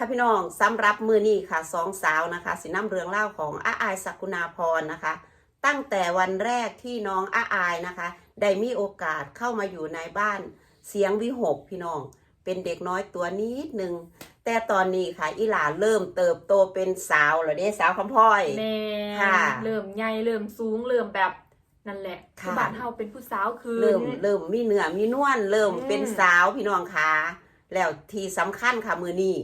ค่ะพี่น้องสำหรับมือนี้ค่ะสองสาวนะคะสิน้ำเรืองเล่าวของอาอายสักุณาพรนะคะ ตั้งแต่วันแรกที่น้องอาอายนะคะ ได้มีโอกาสเข้ามาอยู่ในบ้านเสียงวิหกพี่น้อง เป็นเด็กน้อยตัวนิดหนึ่งแต่ตอนนี้ค่ะอีหลาเริ่มเติบโตเป็นสาวแล้วเด้สาวคำพ่อยแม่ค่ะ เริ่มใหญ่เริ่มสูงเริ่มแบบนั่นแหละค่ะคือบ้านเฮาเป็นผู้สาวคือ เริ่มเริ่มมีเนื้อมีนวลเริ่มอืม เป็นสาวพี่น้องค่ะแล้วที่สำคัญค่ะมือนี้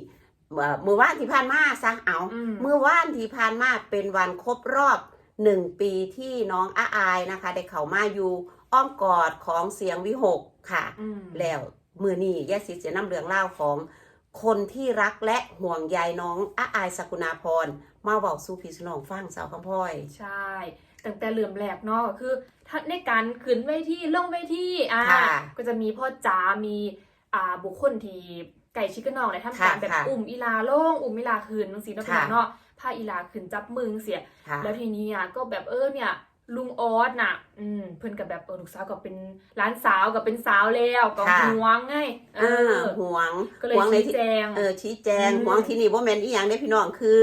เอ่อมือว่านที่ผ่านมาซะเอาอืมเมื่อว่านที่ผ่านมาเป็นวันครบรอบหนึ่งปีที่น้องอาอายนะคะ ได้เข้ามาอยู่อ้อมกอดของเสียงวิหกค่ะอืมแล้วมือนี้แยสิจะนำเรื่องเล่าวของคนที่รักและห่วงใยน้องอาอายสกุณาพรมาบอกสู่พี่สนองฟังสาวคำพ่อย ใช่ตั้งแต่เริ่มแรกเนาะก็คือถ้าในการขึ้นเวทีลงเวทีอ่าค่ะก็จะมีพ่อจ๋ามีอ่าบุคคลที่ ไก่ชิคกนองเนี่ยทำการค่ะแบบค่ะอุ่มอีลาลงอุ่มอีลาขึ้นบางสีเนาะพี่ค่ะน้องเนาะพาอีลาขึ้นจับมือเสียค่ะแล้วทีนี้อะก็แบบเออเนี่ยลุงออสน่ะ อืม เพื่อนกับแบบเออลูกสาวก็เป็นร้านสาวก็เป็นสาวแล้วก็ค่ะห่วงไงเอเอออห่วงก็เลยห่วงในชี้ที่แจงเออชี้แจงอืมห่วงที่นี่ว่าแมนอีหยังได้พี่น้องคือ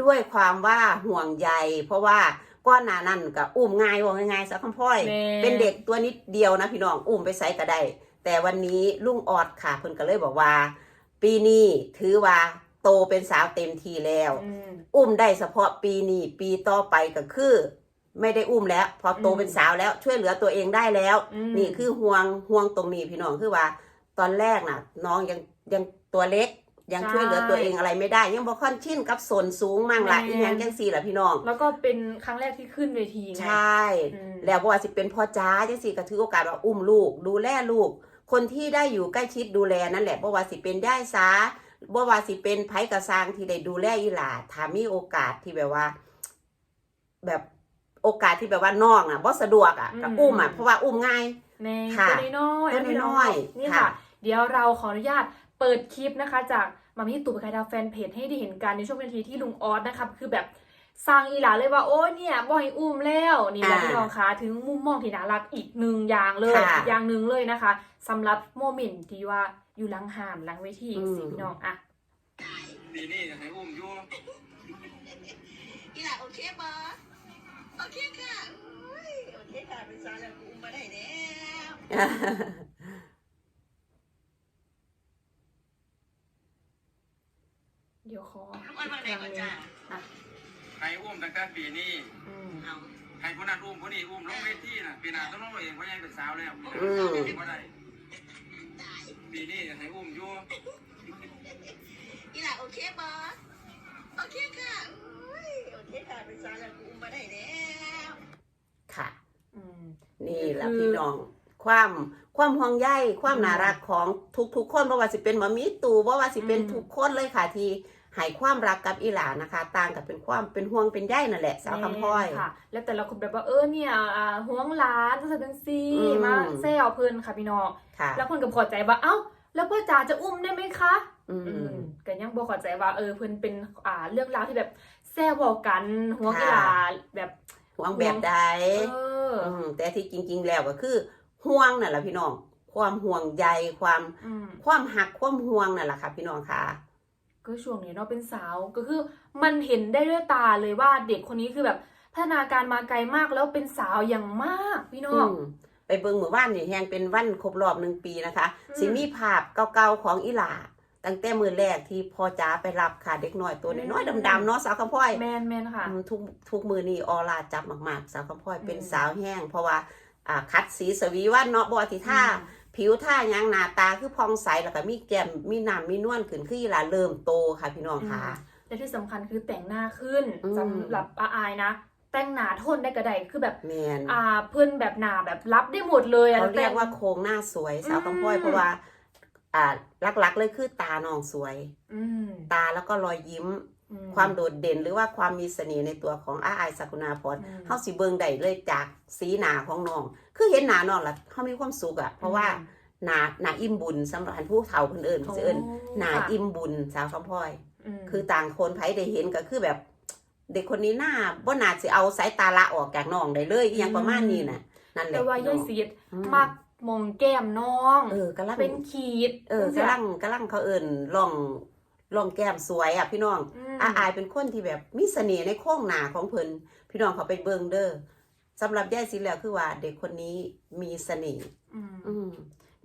ด้วยความว่าห่วงใยเพราะว่าก้อนหนานั่นกับอุ้มง่ายว่าง่ายๆสักคำพ่อยแม่เป็นเด็กตัวนิดเดียวนะพี่น้องอุ้มไปใส่ก็ได้ แต่วันนี้ลุงออดค่ะเพิ่นก็เลยบอกว่า ปีนี้ถือว่าโตเป็นสาวเต็มทีแล้วอืมอุ้มได้เฉพาะปีนี้ปีต่อไปก็คือ ไม่ได้อุ้มแล้ว พอโตอืมเป็นสาวแล้วช่วยเหลือตัวเองได้แล้วอืมนี่คือห่วงห่วงตรงนี้พี่น้องคือว่า ตอนแรกน่ะ น้องยังยังตัวเล็กยังช่วยเหลือตัวเองอะไรไม่ได้ ยังบ่ค่อนชินกับส่วนสูงมั่งละแม่อีหยังจังซี่ล่ะพี่น้อง แล้วก็เป็นครั้งแรกที่ขึ้นเวทีไงใช่อืมแล้วบ่ว่าสิเป็นพ่อจ้าจังซี่ก็ถือโอกาสว่าอุ้มลูก ดูแลลูก คนที่ได้อยู่ใกล้ชิดดูแลนั่นแหละบ่ว่าสิเป็นย่ายสาบ่ว่าสิเป็นไผกระซางที่ได้ดูแลอีหลาถ้ามีโอกาสที่แบบว่า แบบโอกาสที่แบบว่าน้องอะบ่สะดวกอะก็อุ้มอะเพราะว่าอุ้มง่ายแม่ค่ะตัวน้อยๆตัวะพี่น้อยๆนี่ค่ะค่ะ เดี๋ยวเราขออนุญาตเปิดคลิปนะคะ จากมามี่ตู่ปกายดาวแฟนเพจให้ได้เห็นกันในช่วงนาทีที่ลุงออสนะคะคือแบบ สั่งอีหลาเลยว่าโอ้ยเนี่ยบ่ให้อุ้มแล้วนี่แหละอ่าพี่น้องคะถึงมุมมองที่น่ารักอีกหนึ่งอย่างเลยค่ะอีกอย่างหนึ่งเลยนะคะสำหรับโมเมนต์ที่ว่าอยู่หลังหานหลังเวทีอืมสิพี่น้องอะปีนี้จะให้อุ้มอยู่อีหล่ะโอเคปะโอเคค่ะอุ้ยโอเคค่ะเป็นสาวแล้วกูอุ้มมาได้แล้ว เดี๋ยวขอ ทุกวันวันไหนก็จ้า อะ ให้อุ้มตั้ งแต่ปีนี้อืมเอาให้ผู้นั้นอุ้มผู้นี้อุ้มลงเวทีน่ะปีหน้าต้องลงเองเพราะยังเป็นสาวแล้วปีหน้าอืม บ่ได้ปีนี้จะให้อุ้มอยู่ อีหล่ะโอเคปะโอเคค่ะอุ้ยโอเคค่ะเป็นสาวแล้วกูอุ้มมาได้แล้ว ค่ะ อืม นี่แหละคือ พี่น้อง ความความห่วงใยความอืมน่ารักของทุกๆคนบ่ว่าสิเป็นหมามีตู่บ่ว่าสิเป็นอืม ทุกคนเลยค่ะที่ ให้ความรักกับอีหลานนะคะ ต่างกับเป็นความเป็นห่วงเป็นใยนั่นแหละสาวคำพ้อยแม่ค่ะ แล้วแต่ละคนแบบว่าเออเนี่ยอ่าห่วงหลานจะเป็นซีอืม มาแซวเพื่อนค่ะพี่น้องค่ะแล้วคนก็พอใจว่าเอ้า แล้วพ่อจ๋าจะอุ้มได้ไหมคะอือืม มก็ยังบอกขอใจว่าเออเพื่อนเป็นอ่าเรื่องราวที่แบบแซวบอกกันห่วงค่ะอีหลาแบบ ห่วงแบบใดเออมแต่ที่จริง ๆ แล้วก็คือห่วงนั่นแหละพี่น้อง ความห่วงใยความอืม ความหักความห่วงนั่นแหละค่ะพี่น้องค่ะ ก็ช่วงนี้เนาะเป็นสาวก็คือมันเห็นได้ด้วยตาเลยว่าเด็กคนนี้คือแบบพัฒนาการมาไกลมากแล้วเป็นสาวอย่างมากพี่น้อง อืมไปเบิ่งหมู่บ้านนี่แฮงเป็นวันครบรอบหนึ่งปีนะคะอืม สิมีภาพเก่าๆของอีหลาตั้งแต่มือแรกที่พ่อจ๋าไปรับค่ะเด็กน้อยตัวน้อยๆดำๆเนาะสาวคำพ้อย แมนแมนค่ะ อืมทุกทุกมือนี่ออร่าจับมากๆ สาวคำพ้อยเป็นอืม สาวแห้ง เพราะว่าอ่าคัดสีสวีวันเนาะบอที่ท่าอืม ผิวท่าหยังหน้าตาคือพองใสแล้วก็มีแก้มมีน้ำมีนวลขึ้นคืออีหลาเริ่มโตค่ะพี่น้องค่ะ และที่สำคัญคือแต่งหน้าขึ้นอืม สำหรับอาอายนะ แต่งหนาทนได้กระไดคือแบบแมนอ่าเพื่อนแบบหนาแบบรับได้หมดเลยอะเขาเรียกแต่งว่าโครงหน้าสวยสาวอืมคำพ้อยเพราะว่า อ่าหลักๆเลยคือตาน้องสวย อืม ตาแล้วก็รอยยิ้มอื ความโดดเด่นหรือว่าความมีเสน่ห์ในตัวของอาอายสักุณาพรอืมเฮาสิเบิ่งได้เลยจากสีหน้าของน้อง คือเห็นหน้าน้องล่ะเฮามีความสุขอะเพราะว่าหน้าหน้าอิ่มบุญสำหรับผู้เฒ่าเพิ่นเอิ้นโอ้สิเอิ้นหน้าค่ะอิ่มบุญสาวคำพ้อยมคือต่างคนไผได้เห็นก็คือแบบ เด็กคนนี้หน้าบ่น่าสิเอาสายตาละออกจากน้องได้เลยอหยังประมาณนี้น่ะนั่นแหละแต่ว่าพี่ย่น้ออยงซีดอืมมักมองแก้มน้อง เออกำลังเป็นขีด เออกำลังกำลังเขาเอิ้นล่อง ลองแก้มสวยอะพี่น้องมอาอายเป็นคนที่แบบมีเสน่ห์ในโค้งหน้าของเพิ่นพี่น้องเขาไปเบิ่งเด้อสำหรับยายสิแล้วคือว่า เด็กคนนี้มีเสน่ห์อืมอืม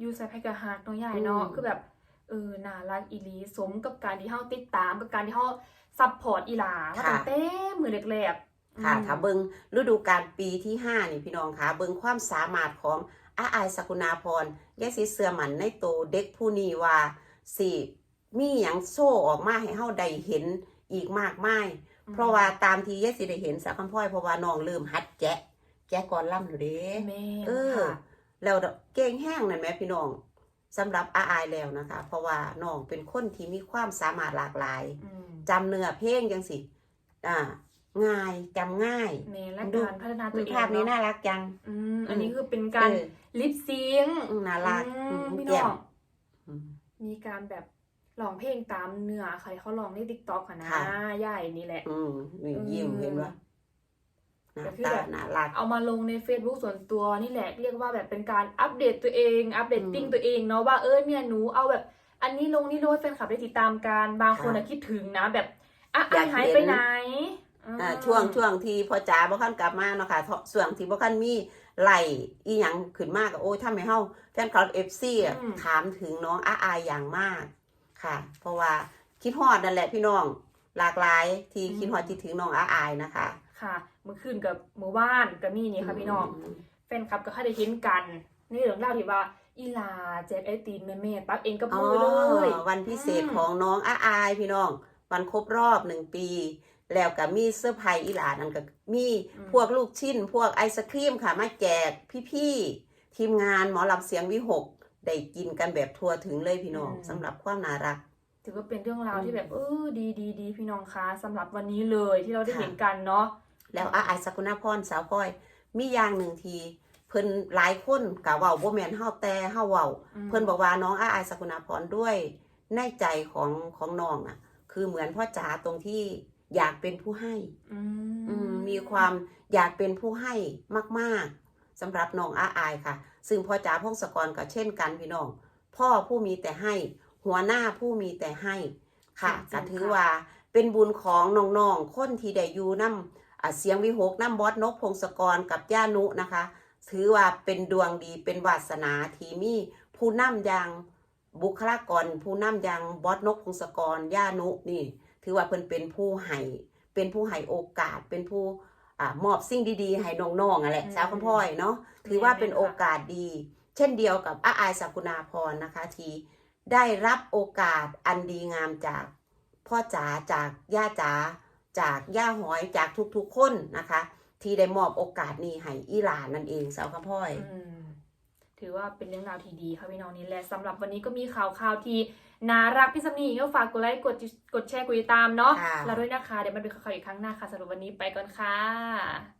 ยูใส่ไพ่กะฮักเน้องใหญ่เนาะอืมคือแบบเออน่ารักอีหลีสมกับการที่เฮาติดตามกับการที่เฮาซัพพอร์ตอีหลามาตั้งแต่มือแรกๆค่ะอืมถ้าเบิ่งฤดูกาลปีที่ห้านี่พี่น้องค่ะเบิ่งความสามารถของอาอายสกุณาพรยายสิเสือหมันในโตวเด็กผู้นี้ว่าสิ มีหยังโซ่ออกมาให้เฮาได้เห็นอีกมากมาย เพราะว่าตามที่ยายสิได้เห็นสักคำพ่อยเพราะว่าน้องเริ่มหัดแกะ แกะก่อนล่ำอยู่เด้แม่เออ ค่ะแล้วเก่งแห้งนั่นแหมพี่น้องสำหรับอาอายแล้วนะคะ เพราะว่าน้องเป็นคนที่มีความสามารถหลากหลาย อืมจำเนื้อเพลงจังสิอ่า ง่ายจำง่ายแม่และดูการพัฒนาตัมีวเองภาพนี้เนาะน่ารักจังอืมอันนี้คือเป็นการเออลิปซิงค์อืมน่ารักอือืมมพี่แก้น้อมง อืมมีการแบบ ร้องเพลงตามเนื้อใครเขาร้องในติ๊กต็อกอะนะค่ะ ใหญ่นี่แหละ อืมนี่ยิ้มเห็นว่าหน้าก็คือตาแบบน่ารัก เอามาลงใน Facebook ส่วนตัวนี่แหละ เรียกว่าแบบเป็นการอัปเดตตัวเอง อัปเดตติ้งอืมตัวเองเนาะว่าเออเนี่ยหนูเอาแบบ อันนี้ลงนี่ลงให้แฟนคลับได้ติดตามกันบางคนอะค่ะคิดถึงนะแบบอะอยาอะกหายเห็นไปไหนอ่าอืมช่วงช่วงที่พ่อจ๋าบ่คันกลับมาเนาะค่ะท่อช่วงที่บ่คันมีไหลอีหยังขึ้นมากโอ้ยทำให้เฮาแฟนคลับ FC อะอืม ถามถึงน้องอาอายอย่างมาก ค่ะ เพราะว่าคิดฮอดนั่นแหละพี่น้องหลากหลายที่คิดฮอดที่ถึงน้องอาอายนะคะ ค่ะเมื่อคืนกับหมู่บ้านกับมี่นี่ค่ะพี่น้องมแฟนคลับก็ค่อยได้เห็นกันนี่เรื่องเล่าวที่ว่าอีลาแจกไอติมแม่แม่ๆตักเองกับอ๋อมือเลยวันพิเศษอืมของน้องอาอายพี่น้อง วันครบรอบหนึ่งปี แล้วก็มีเสื้อร์ไผ่อีหลานั่นก็มีพวกลูกชิ้น พวกไอศครีมค่ะมาแจกพี่ๆทีมงานหมอลำเสียงวิหก ได้กินกันแบบทัวถึงเลยพี่น้องสำหรับความน่ารัก ถือว่าเป็นเรื่องราวอืมที่แบบเออดีดีดีพี่น้องคะสำหรับวันนี้เลยที่เราได้ค่ะเห็นกันเนาะแล้วอาอายสกุณาพรสาวพ่อย มีอย่างหนึ่งทีเพิ่นหลายคนกะเว้าบ่แม่นเฮาแต่เฮาเว้าอืมเพิ่นบอกว่าน้องอาอายสกุณาพรด้วยในใจของของน้องอะ คือเหมือนพ่อจ๋าตรงที่อยากเป็นผู้ให้อือืมมีความอยากเป็นผู้ให้มาก ๆสำหรับน้องอาอายค่ะ ซึ่งพ่อจ๋าพงศกรก็เช่นกันพี่น้อง พ่อผู้มีแต่ให้ หัวหน้าผู้มีแต่ให้ค่ะก็ถือว่าเป็นบุญของน้องๆคนที่ได้อยู่น้ำอะเสียงวิหกน้ำบอสนกพงศกรกับย่านุนะคะ ถือว่าเป็นดวงดีเป็นวาสนาที่มีผู้นำอย่างบุคลากรผู้นำอย่างบอสนกพงศกรย่านุนี่ ถือว่าเพิ่นเป็นผู้ให้เป็นผู้ให้โอกาสเป็นผู้อ่า มอบสิ่งดีๆ ให้น้องๆอะแหละสาวคำพ่อยเนาะถือว่าเป็นโอกาสดี เช่นเดียวกับอาอายสักุณาพรนะคะ ที่ได้รับโอกาสอันดีงามจากพ่อจ๋าจากย่าจ๋าจากย่าหอยจากทุกๆคนนะคะ ที่ได้มอบโอกาสนี้ให้อีหลานนั่นเองสาวคำพ่อยอืม ถือว่าเป็นเรื่องราวที่ดีค่ะพี่น้องนี่แหละสำหรับวันนี้ก็มีข่าวข่าวที่น่ารักพี่สำนีก็ฝากกดไลค์กดกดแชร์กดติดตามเนาะค่ะแล้วด้วยนะคะ เดี๋ยวมันเป็นข่าวอีกครั้งหน้าค่ะสำหรับวันนี้ไปก่อนค่ะ